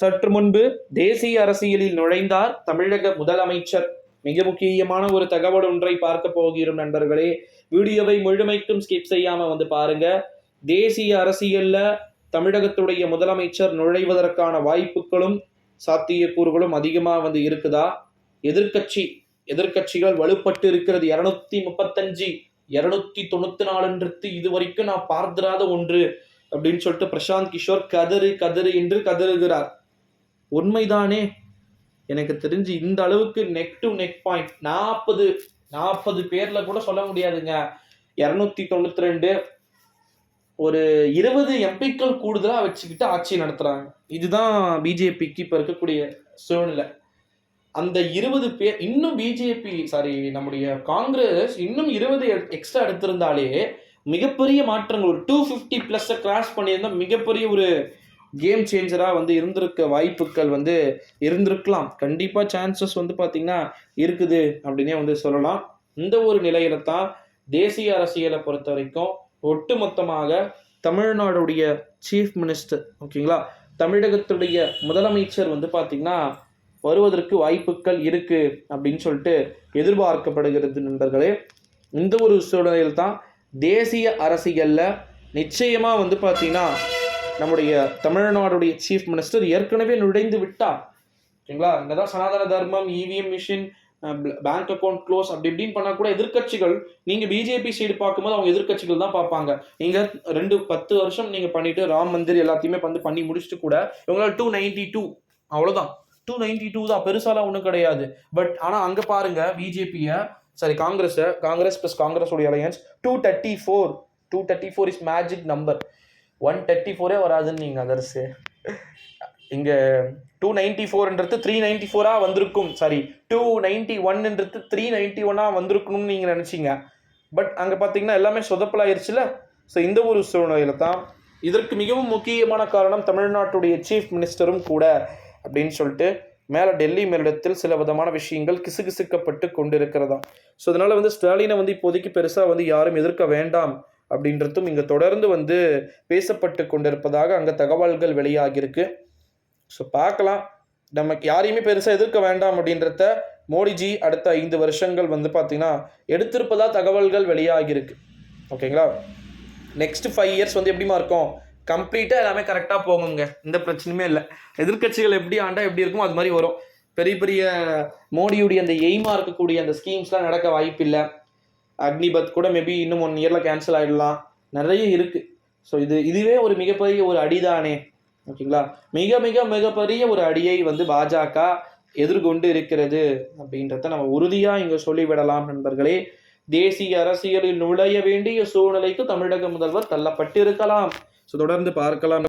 சற்று முன்பு தேசிய அரசியலில் நுழைந்தார் தமிழக முதலமைச்சர். மிக முக்கியமான ஒரு தகவல் ஒன்றை பார்க்க போகிறோம் நண்பர்களே. வீடியோவை முழுமைக்கும் ஸ்கிப் செய்யாம வந்து பாருங்க. தேசிய அரசியல்ல தமிழகத்துடைய முதலமைச்சர் நுழைவதற்கான வாய்ப்புகளும் சாத்தியக்கூறுகளும் அதிகமாக வந்து இருக்குதா? எதிர்க்கட்சி எதிர்க்கட்சிகள் வலுப்பட்டு இருக்கிறது. இருநூத்தி முப்பத்தஞ்சு இருநூத்தி தொண்ணூத்தி நாலுன்றது இது வரைக்கும் நான் பார்த்திராத ஒன்று அப்படின்னு சொல்லிட்டு பிரசாந்த் கிஷோர் கதறு கதறு என்று கதறுகிறார். உண்மைதானே? எனக்கு தெரிஞ்சு இந்த அளவுக்கு நெக் டு நெக் பாயிண்ட் நாற்பது நாற்பது பேர்ல கூட சொல்ல முடியாதுங்க. இரநூத்தி தொண்ணூத்தி ரெண்டு ஒரு இருபது எம்பிக்கள் கூடுதலா வச்சுக்கிட்டு ஆட்சி நடத்துறாங்க. இதுதான் பிஜேபிக்கு இப்ப இருக்கக்கூடிய சூழ்நிலை. அந்த இருபது பேர் இன்னும் பிஜேபி சாரி நம்முடைய காங்கிரஸ் இன்னும் இருபது எக்ஸ்ட்ரா எடுத்திருந்தாலே மிகப்பெரிய மாற்றங்கள். ஒரு டூ ஃபிஃப்டி ப்ளஸ்ஸை கிராஸ் பண்ணியிருந்தா மிகப்பெரிய ஒரு கேம் சேஞ்சராக வந்து இருந்திருக்க வாய்ப்புகள் வந்து இருந்திருக்கலாம். கண்டிப்பாக சான்சஸ் வந்து பார்த்திங்கன்னா இருக்குது அப்படின்னே வந்து சொல்லலாம். இந்த ஒரு நிலையில தான் தேசிய அரசியலை பொறுத்த வரைக்கும் ஒட்டுமொத்தமாக தமிழ்நாடுடைய சீஃப் மினிஸ்டர் ஓகேங்களா தமிழகத்துடைய முதலமைச்சர் வந்து பார்த்திங்கன்னா வருவதற்கு வாய்ப்புகள் இருக்குது அப்படின்னு சொல்லிட்டு எதிர்பார்க்கப்படுகிறது நண்பர்களே. இந்த ஒரு சூழ்நிலையில் தான் தேசிய அரசியலில் நிச்சயமாக வந்து பார்த்திங்கன்னா நம்முடைய தமிழ்நாடுடைய சீஃப் மினிஸ்டர் ஏற்கனவே நுழைந்து விட்டார். ஓகேங்களா இங்கதான் சனாதன தர்மம் EVM machine bank account close அப்படி இப்படின்னு பண்ணா கூட எதிர்க்கட்சிகள் நீங்க பிஜேபி சைடு பார்க்கும்போது அவங்க எதிர்க்கட்சிகள் தான் பார்ப்பாங்க. நீங்க ரெண்டு பத்து வருஷம் நீங்க பண்ணிட்டு ராம் மந்திர் எல்லாத்தையுமே வந்து பண்ணி முடிச்சுட்டு கூட இவங்களால டூ நைன்டி டூ அவ்வளவுதான். டூ நைன்டி டூ தான் பெருசாலாம் ஒன்றும் கிடையாது. பட் ஆனால் அங்கே பாருங்க பிஜேபியை சாரி காங்கிரஸை காங்கிரஸ் ப்ளஸ் காங்கிரஸ் உடைய alliance two thirty four two thirty four is magic number one thirty ஃபோரே வராதுன்னு நீங்கள் அதர்ஸு இங்கே டூ நைன்டி ஃபோர்ன்றது த்ரீ நைன்டி ஃபோராக வந்திருக்கும். சாரி டூ நைன்டி ஒன்ன்றது த்ரீ நைன்டி ஒன்னாக வந்திருக்கணும்னு நீங்கள் நினச்சிங்க. பட் அங்கே பார்த்தீங்கன்னா எல்லாமே சொதப்பலாயிருச்சுல? ஸோ இந்த ஒரு சூழ்நிலையில தான் இதற்கு மிகவும் முக்கியமான காரணம் தமிழ்நாட்டுடைய சீஃப் மினிஸ்டரும் கூட அப்படின்னு சொல்லிட்டு மேலே டெல்லி மேலிடத்தில் சில விதமான விஷயங்கள் கிசுகிசுக்கப்பட்டு கொண்டிருக்கிறதா ஸோ அதனால் வந்து ஸ்டாலினை வந்து இப்போதைக்கு பெருசாக வந்து யாரும் எதிர்க்க வேண்டாம். அப்படின்றதும் இங்கே தொடர்ந்து வந்து பேசப்பட்டு கொண்டிருப்பதாக அங்கே தகவல்கள் வெளியாகியிருக்கு. ஸோ பார்க்கலாம். நமக்கு யாரையுமே பெருசாக எதிர்க்க வேண்டாம் அப்படின்றத மோடிஜி அடுத்த ஐந்து வருஷங்கள் வந்து பார்த்திங்கன்னா எடுத்திருப்பதாக தகவல்கள் வெளியாகியிருக்கு. ஓகேங்களா? நெக்ஸ்ட் ஃபைவ் இயர்ஸ் வந்து எப்படிமா இருக்கும்? கம்ப்ளீட்டாக எல்லாமே கரெக்டாக போகுங்க. எந்த பிரச்சனையுமே இல்லை. எதிர்க்கட்சிகள் எப்படி ஆண்டா எப்படி இருக்குமோ அது மாதிரி வரும். பெரிய பெரிய மோடியுடைய அந்த எய்மாக இருக்கக்கூடிய அந்த ஸ்கீம்ஸ்லாம் நடக்க வாய்ப்பில்லை. அக்னிபத் கூட மேபி இன்னும் ஒன் இயரில் கேன்சல் ஆகிடலாம் நிறைய இருக்குது ஸோ இது இதுவே ஒரு மிகப்பெரிய ஒரு அடிதானே. ஓகேங்களா? மிக மிக மிகப்பெரிய ஒரு அடியை வந்து பாஜக எதிர்கொண்டு இருக்கிறது அப்படின்றத நம்ம உறுதியாக இங்கே சொல்லிவிடலாம் நண்பர்களே. தேசிய அரசியலில் நுழைய வேண்டிய சூழ்நிலைக்கு தமிழக முதல்வர் தள்ளப்பட்டிருக்கலாம். ஸோ தொடர்ந்து பார்க்கலாம்.